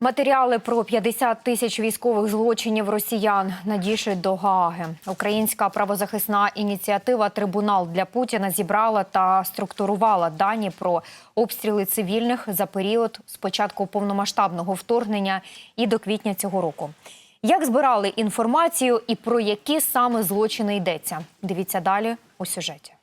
Матеріали про 50 тисяч військових злочинів росіян надійшли до Гааги. Українська правозахисна ініціатива Трибунал для Путіна зібрала та структурувала дані про обстріли цивільних за період з початку повномасштабного вторгнення і до квітня цього року. Як збирали інформацію і про які саме злочини йдеться? Дивіться далі у сюжеті.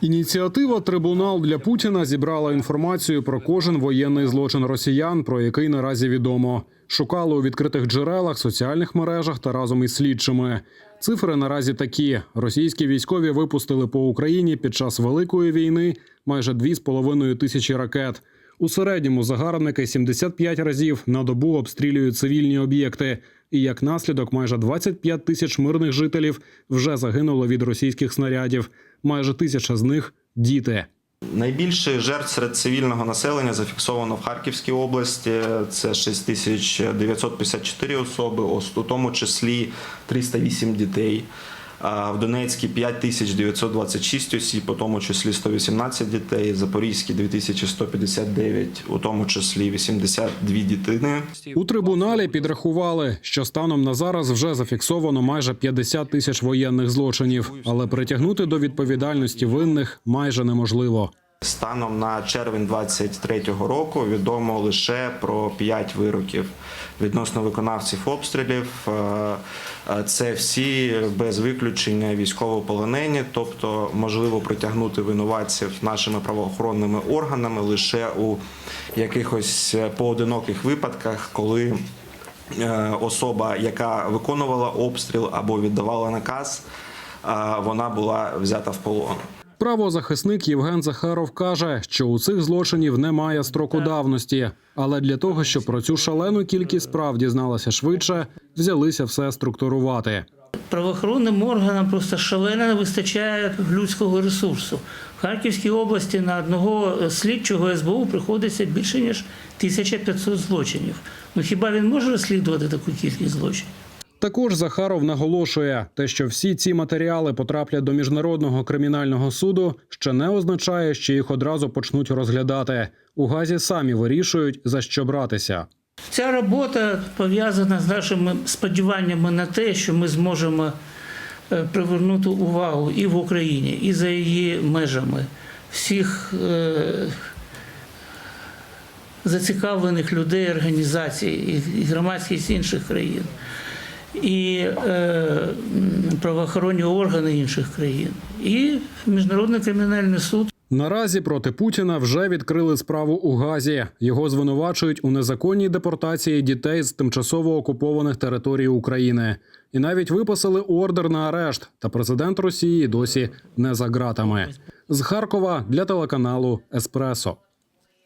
Ініціатива Трибунал для Путіна зібрала інформацію про кожен воєнний злочин росіян, про який наразі відомо. Шукали у відкритих джерелах, соціальних мережах та разом із слідчими. Цифри наразі такі: російські військові випустили по Україні під час великої війни майже 2,5 тисячі ракет. У середньому загарбники 75 разів на добу обстрілюють цивільні об'єкти. І як наслідок, майже 25 тисяч мирних жителів вже загинуло від російських снарядів. Майже тисяча з них діти. Найбільше жертв серед цивільного населення зафіксовано в Харківській області. Це 6954 особи, ос- у тому числі 308 дітей. В Донецькій 5926 осіб, у тому числі 118 дітей. В Запорізькій 2159, у тому числі 82 дитини. У трибуналі підрахували, що станом на зараз вже зафіксовано майже 50 тисяч воєнних злочинів, але притягнути до відповідальності винних майже неможливо. Станом на червень 2023 року відомо лише про 5 вироків відносно виконавців обстрілів. Е, е, Це всі без виключення військовополонені, тобто можливо притягнути винуватців нашими правоохоронними органами лише у якихось поодиноких випадках, коли е, особа, яка виконувала обстріл або віддавала наказ, е, вона була взята в полон. Правозахисник Євген Захаров каже, що у цих злочинів немає строку давності, але для того, щоб про цю шалену кількість справ дізналася швидше, взялися все структурувати. Правоохоронним органам просто шалено не вистачає людського ресурсу. В Харківській області на одного слідчого СБУ приходиться більше ніж 1500 злочинів. Ну хіба він може розслідувати таку кількість злочинів? Також Захаров наголошує, те, що всі ці матеріали потраплять до міжнародного кримінального суду, ще не означає, що їх одразу почнуть розглядати. У газі самі вирішують за що братися. Ця робота пов'язана з нашими сподіваннями на те, що ми зможемо е, привернути увагу і в Україні, і за її межами всіх е, зацікавлених людей, організацій і- громадськість інших країн, і е, правоохоронні органи інших країн, і Міжнародний кримінальний суд. Наразі проти Путіна вже відкрили справу у Газі. Його звинувачують у незаконній депортації дітей з тимчасово окупованих територій України. І навіть виписали ордер на арешт. Та президент Росії досі не за ґратами. З Харкова для телеканалу Еспресо.